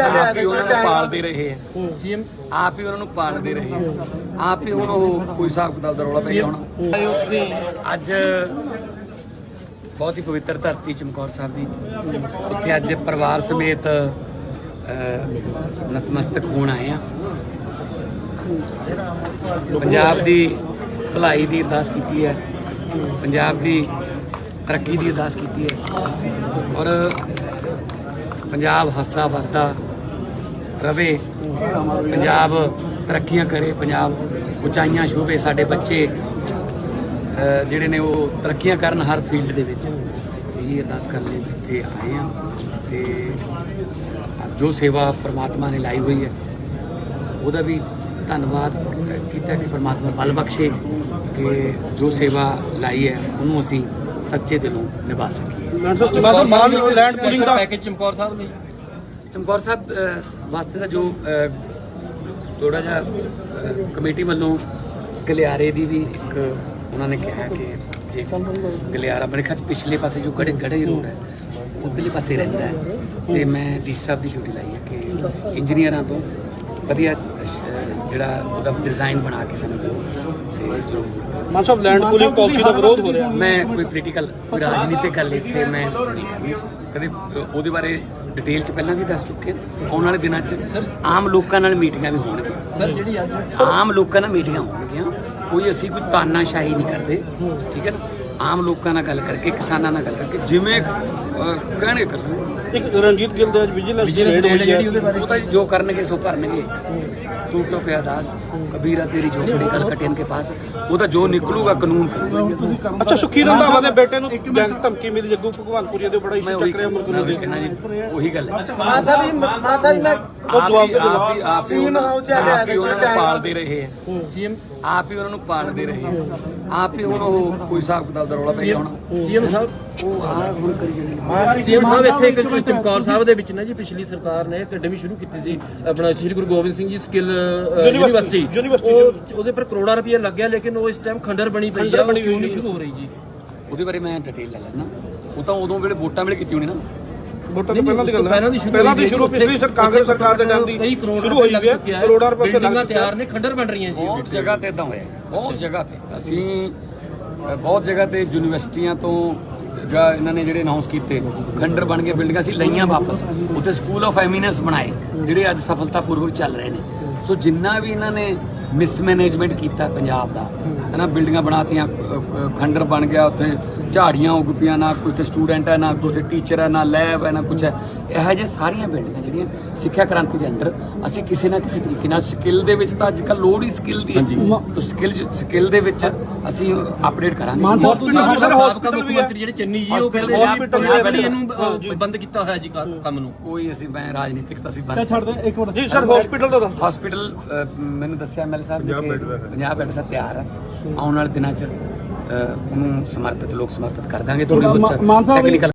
ਆਪ ਹੀ ਉਹਨਾਂ ਨੂੰ ਪਾਲਦੇ ਰਹੇ। ਆ ਸੀਐਮ ਆਪ ਹੀ ਉਹਨਾਂ ਨੂੰ ਪਾਲਦੇ ਰਹੇ। ਆ ਆਪ ਹੀ ਹੁਣ ਉਹ ਕੋਈ ਹਿਸਾਬ ਕਿਤਾਬ ਦਾ ਰੌਲਾ ਪੈ ਗਿਆ ਹੁਣ। ਅੱਜ ਬਹੁਤ ਹੀ ਪਵਿੱਤਰ ਧਰਤੀ ਚਮਕੌਰ ਸਾਹਿਬ ਦੀ। ਉੱਥੇ ਅੱਜ ਪਰਿਵਾਰ ਸਮੇਤ ਨਤਮਸਤਕ ਹੋਣ ਆਏ ਆ ਪੰਜਾਬ ਦੀ ਭਲਾਈ ਦੀ ਅਰਦਾਸ ਕੀਤੀ ਹੈ। ਪੰਜਾਬ ਦੀ ਤਰੱਕੀ ਦੀ ਅਰਦਾਸ ਕੀਤੀ ਹੈ। ਔਰ ਪੰਜਾਬ ਹੱਸਦਾ ਵਸਦਾ ਰਵੇ, ਪੰਜਾਬ ਤਰੱਕੀਆਂ ਕਰੇ, ਪੰਜਾਬ ਉਚਾਈਆਂ ਛੂਵੇ ਸਾਡੇ ਬੱਚੇ ਜਿਹੜੇ ਨੇ ਉਹ ਤਰੱਕੀਆਂ ਕਰਨ ਹਰ ਫੀਲਡ ਦੇ ਵਿੱਚ। ਇਹੀ ਅਰਦਾਸ ਕਰਨ ਲਈ ਇੱਥੇ ਆਏ ਆ ਤੇ ਜੋ ਸੇਵਾ ਪ੍ਰਮਾਤਮਾ ਨੇ ਲਾਈ ਹੋਈ ਹੈ, ਉਹਦਾ ਵੀ ਧੰਨਵਾਦ ਕੀਤਾ ਕਿ ਪ੍ਰਮਾਤਮਾ ਬਲ ਬਖਸ਼ੇ ਕਿ ਜੋ ਸੇਵਾ ਲਾਈ ਹੈ, ਉਹਨੂੰ ਅਸੀਂ ਸੱਚੇ ਦਿਲੋਂ ਨਿਭਾ ਸਕੀਏ। ਚਮਕੌਰ ਸਾਹਿਬ ਲਈ ਲੈਂਡ ਪੂਲਿੰਗ ਦਾ ਪੈਕੇਜ ਚਮਕੌਰ ਸਾਹਿਬ ਲਈ ਚਮਕੌਰ ਸਾਹਿਬ ਅਹ, ਵਾਸਤੇ ਦਾ ਜੋ ਥੋੜਾ ਜਿਹਾ ਕਮੇਟੀ ਵੱਲੋਂ ਗਲਿਆਰੇ ਦੀ ਵੀ ਇੱਕ ਉਹਨਾਂ ਨੇ ਕਿਹਾ ਕਿ ਜੇ ਗਲਿਆਰਾ ਮੇਰੇ ਖਿਆਲ 'ਚ ਪਿਛਲੇ ਪਾਸੇ ਜੋ ਗੜੇ ਗੜੇ ਰੋਡ ਹੈ ਉਧਰਲੇ ਪਾਸੇ ਰਹਿੰਦਾ ਹੈ। ਤੇ ਮੈਂ ਡੀ ਸਾਹਿਬ ਦੀ ਡਿਊਟੀ ਲਾਈ ਹੈ ਕਿ ਇੰਜੀਨੀਅਰਾਂ ਤੋਂ ਵਧੀਆ ਜਿਹੜਾ ਉਹਦਾ ਡਿਜ਼ਾਈਨ ਬਣਾ ਕੇ ਸਾਨੂੰ ਦਿਓ। ਤੇ ਜੋ Mann Sahib land pooling policy ਦਾ ਵਿਰੋਧ ਹੋ ਰਿਹਾ। ਮੈਂ ਕੋਈ ਪੋਲੀਟੀਕਲ ਕੋਈ ਰਾਜਨੀਤਿਕ ਗੱਲ ਇੱਥੇ ਮੈਂ ਕਦੇ ਉਹਦੇ ਬਾਰੇ ਡਿਟੇਲ ਚ ਪਹਿਲਾਂ ਵੀ ਦੱਸ ਚੁੱਕੇ। ਆਉਣ ਵਾਲੇ ਦਿਨਾਂ ਚ ਆਮ ਲੋਕਾਂ ਨਾਲ ਮੀਟਿੰਗਾਂ ਵੀ ਹੋਣਗੀਆਂ। ਸਰ ਜਿਹੜੀ ਅੱਜ ਆਮ ਲੋਕਾਂ ਨਾਲ ਮੀਟਿੰਗਾਂ ਹੋਣਗੀਆਂ। ਕੋਈ ਅਸੀਂ ਕੋਈ ਤਾਨਾਸ਼ਾਹੀ ਨਹੀਂ ਕਰਦੇ। ਠੀਕ ਹੈ ਨਾ? ਆਮ ਲੋਕਾਂ ਨਾਲ ਗੱਲ ਕਰਕੇ ਕਿਸਾਨਾਂ ਨਾਲ ਗੱਲ ਕਰਕੇ ਜਿਵੇਂ ਅਹ, ਕਹਿਣਗੇ ਕਰਨਗੇ ਇੱਕ ਰਣਜੀਤ ਗਿੱਲ ਦੇ ਵਿਜੀਲੈਂਸ ਵਿਜੀਲੈਂਸ ਰੇਡ ਜਿਹੜੀ ਉਹਦੇ ਬਾਰੇ ਉਹ ਤਾਂ ਜੀ ਜੋ ਕਰਨਗੇ ਸੋ ਭਰਨਗੇ। ਤੂੰ ਕਿਉਂ ਪਿਆ ਦਾਸ? ਕਬੀਰਾ ਤੇਰੀ ਝੋਪੜੀ ਕਲ ਕਟਿਆਂ ਕੇ ਪਾਸ। ਉਹ ਤਾਂ ਜੋ ਨਿਕਲੂਗਾ ਕਾਨੂੰਨ ਕਰੂਗਾ। ਅੱਛਾ ਸੁਖੀ ਰੰਧਾਵਾ ਦੇ ਬੇਟੇ ਨੂੰ ਜੰਗ ਧਮਕੀ ਮਿਲੀ ਜੱਗੂ ਭਗਵਾਨਪੁਰੀਆ ਦੇ ਬੜਾ ਮੈਂ ਇਸ਼ੂ ਉਹੀ ਚੱਕ ਰਿਹਾ ਮੈਂ ਮੁਰਗੂ ਉਹੀ ਦੇ ਕਹਿਣਾ ਜੀ ਉਹੀ ਗੱਲ ਹੈ। ਮਾਂ ਸਾਹਿਬ ਜੀ ਮਾਂ ਸਾਹਿਬ ਮੈਂ ਆਪ ਹੀ ਆਪ ਹੀ ਆਪ ਹੀ ਉਹਨਾਂ ਆਪ ਹੀ ਉਹਨਾਂ ਨੂੰ ਪਾਲਦੇ ਰਹੇ ਆ ਸੀਐਮ ਆਪ ਹੀ ਉਹਨਾਂ ਨੂੰ ਪਾਲਦੇ ਰਹੇ ਆ ਆਪ ਹੀ ਹੁਣ ਉਹ ਕੋਈ ਹਿਸਾਬ ਕਿਤਾਬ ਦਾ ਰੌਲਾ ਪੈ ਗਿਆ ਹੁਣ। ਸੀਐਮ ਸਾਹਿਬ ਉਹ ਆ ਹੁਣ ਕਰੀ ਜਾਂਦੇ ਸੀਐਮ ਸਾਹਿਬ ਇੱਥੇ ਇੱਕ ਚਮਕੌਰ ਸਾਹਿਬ ਦੇ ਵਿੱਚ ਨਾ ਜੀ ਪਿਛਲੀ ਸਰਕਾਰ ਨੇ ਅਕੈਡਮੀ ਸ਼ੁਰੂ ਕੀਤੀ ਸੀ। ਆਪਣਾ Shri Guru Gobind Singh ji skill university. University. ਉਹ ਉਹਦੇ ਪਰ ਕਰੋੜਾਂ ਰੁਪਏ ਲੱਗਿਆ ਲੇਕਿਨ ਉਹ ਇਸ ਟਾਈਮ ਖੰਡਰ ਬਣੀ ਪਈ ਆ। ਉਹ ਕਿਉਂ ਨਹੀਂ ਸ਼ੁਰੂ ਹੋ ਰਹੀ ਜੀ? ਉਹਦੇ ਬਾਰੇ ਮੈਂ ਡਿਟੇਲ ਲੈ ਲੈਣਾ ਉਹ ਤਾਂ ਉਦੋਂ ਵੇਲੇ ਵੋਟਾਂ ਵੇਲੇ ਕੀਤੀ ਹੋਣੀ ਨਾ। ਵੋਟਾਂ ਤੋਂ ਪਹਿਲਾਂ ਦੀ ਗੱਲ ਹੈ। ਪਹਿਲਾਂ ਦੀ ਸ਼ੁਰੂ ਪਹਿਲਾਂ ਦੀ ਹੋਈ ਸ਼ੁਰੂ ਹੈ। ਪਿਛਲੀ ਸਰ ਕਾਂਗਰਸ ਸਰਕਾਰ ਦੇ ਟਾਈਮ ਦੀ ਸ਼ੁਰੂ ਹੋਈ ਹੈ ਕਰੋੜਾਂ ਰੁਪਏ ਬਿਲਡਿੰਗਾਂ ਤਿਆਰ ਨੇ। ਖੰਡਰ ਬਣ ਰਹੀਆਂ ਜੀ। ਬਹੁਤ ਜਗ੍ਹਾ ਤੇ ਇਦਾਂ ਹੋਇਆ ਬਹੁਤ ਜਗ੍ਹਾ ਤੇ। ਅਸੀਂ ਬਹੁਤ ਜਗ੍ਹਾ ਤੇ ਯੂਨੀਵਰਸਿਟੀਆਂ ਤੋਂ ਜਾਂ ਇਹਨਾਂ ਨੇ ਜਿਹੜੇ ਅਨਾਉਂਸ ਕੀਤੇ ਖੰਡਰ ਬਣ ਕੇ ਬਿਲਡਿੰਗਾਂ ਸੀ ਲਈਆਂ ਵਾਪਸ। ਉੱਥੇ ਸਕੂਲ ਆਫ ਐਮੀਨੈਂਸ ਬਣਾਏ ਜਿਹੜੇ ਅੱਜ ਸਫਲਤਾਪੂਰਵਕ ਚੱਲ ਰਹੇ ਨੇ। ਸੋ ਜਿੰਨਾ ਵੀ ਇਹਨਾਂ ਨੇ ਮਿਸਮੈਨੇਜਮੈਂਟ ਕੀਤਾ ਪੰਜਾਬ ਦਾ ਹਨਾ ਬਿਲਡਿੰਗਾਂ ਬਣਾਤੀਆਂ ਖੰਡਰ ਬਣ ਗਿਆ ਉੱਥੇ ਝਾੜੀਆਂ ਉੱਗ ਪਈਆਂ ਨਾ ਕੋਈ ਉੱਥੇ ਸਟੂਡੈਂਟ ਹੈ ਨਾ ਕੋਈ ਉੱਥੇ ਟੀਚਰ ਹੈ ਨਾ ਲੈਬ ਹੈ ਨਾ ਕੁਝ ਹੈ। ਇਹੋ ਜਿਹੇ ਸਾਰੀਆਂ ਬਿਲਡਿੰਗਾਂ ਜਿਹੜੀਆਂ ਸਿੱਖਿਆ ਕ੍ਰਾਂਤੀ ਦੇ ਅੰਡਰ ਅਸੀਂ ਕਿਸੇ ਨਾ ਕਿਸੇ ਤਰੀਕੇ ਨਾਲ ਸਕਿੱਲ ਦੇ ਵਿੱਚ ਤਾਂ ਅੱਜ ਕੱਲ ਲੋੜ ਹੀ ਸਕਿੱਲ ਦੀ ਹੈ। ਤਾਂ ਸਕਿੱਲ ਸਕਿੱਲ ਦੇ ਵਿੱਚ ਅਸੀਂ ਅਪਡੇਟ ਕਰਾਂਗੇ। ਹੋਰ ਤੁਸੀਂ ਸਾਬਕਾ ਮੁੱਖ। ਮੰਤਰੀ ਜਿਹੜੇ ਚੰਨੀ ਜੀ ਉਹ ਕਹਿੰਦੇ hospital ਵੀ ਹੈ। ਪਹਿਲੀ ਇਹਨੂੰ ਬੰਦ ਕੀਤਾ ਹੋਇਆ ਜੀ ਕੰਮ ਨੂੰ। ਕੋਈ ਅਸੀਂ ਮੈਂ ਰਾਜਨੀਤਿਕ ਤਾਂ ਅਸੀਂ ਬੰਦ ਛੱਡ ਦੇ ਇੱਕ ਮਿੰਟ। ਜੀ ਸਰ ਹਸਪੀਟਲ ਦਾ ਦੱਸੋ। ਹਸਪੀਟਲ ਮੈਨੂੰ ਦੱਸਿਆ ਐਮਐਲ ਸਾਹਿਬ ਨੇ ਕਿ 50 ਬੈੱਡ ਦਾ ਤਿਆਰ ਹੈ। ਆਉਣ ਵਾਲੇ ਦਿਨਾਂ 'ਚ ਉਹਨੂੰ ਸਮਰਪਿਤ ਲੋਕ ਸਮਰਪਿਤ ਕਰ ਦਾਂਗੇ ਥੋੜੀ ਬਹੁਤ ਟੈਕਨੀਕਲ